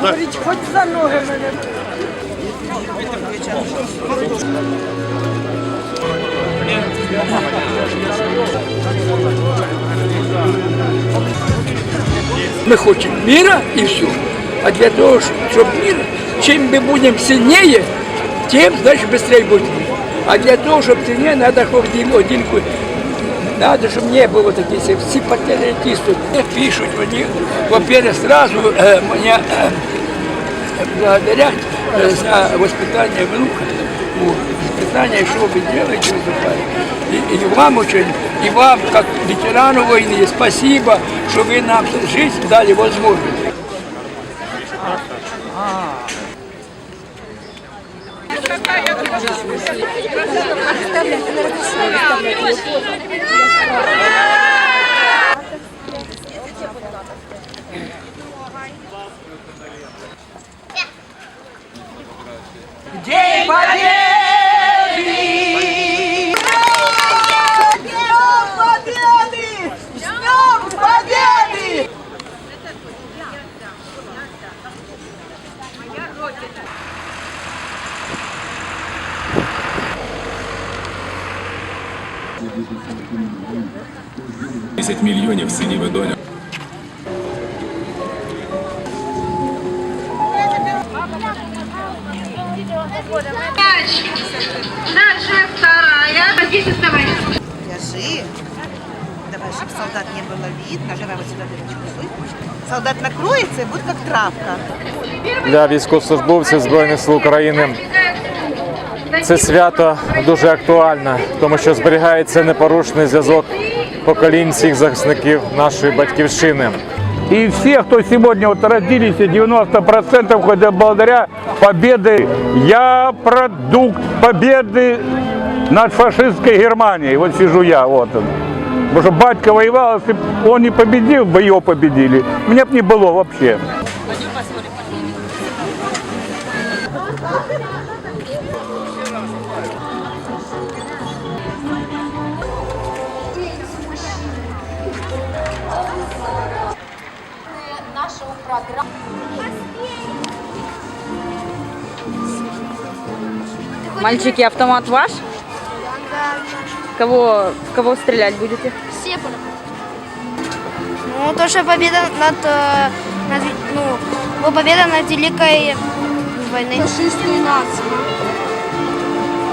Говорить, хоть за ноги мене. Ми хочемо міра і все. А для того, чтобы мира. Чем мы будем сильнее, тем, значит, быстрее будет. А для того, чтобы сильнее, надо хоть один, надо, чтобы не было таких всех сепаратистов. Мне пишут, они, во-первых, сразу э, меня э, благодарят э, за воспитание внука. Воспитание, что вы делаете. И, и вам очень, и вам, как ветерану войны, спасибо, что вы нам жизнь дали возможность. Где победа? Десять мільйонів синів і доньок. Дальше вторая. Здесь оставайся. Вяжи. Давай, чтобы солдат не было видно. Давай вот сюда дырочку выпусти. Солдат накроется и будет как травка. для військовослужбовців Збройних сил України. Це свято дуже актуальне, тому що зберігається непорушний зв'язок поколінь всіх захисників нашої батьківщини. И все, кто сегодня вот родились, 90% хотя благодаря победы, я продукт победы над фашистской Германией. Вот сижу я, вот он. Потому что батька воевал, если б он не победил, бы его победили. Меня бы не было вообще. нашу Программу. Мальчики, автомат ваш? Кого, в кого стрелять будете? Все Ну, то, что победа над, э, над ну, ну, победа над великой войной. Фашистской нации.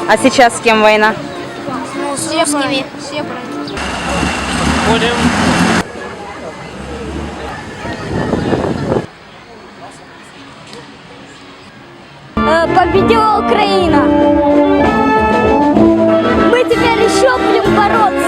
А сейчас с кем война? Ну, с русскими. Э, победила Украина. Мы теперь еще будем бороться.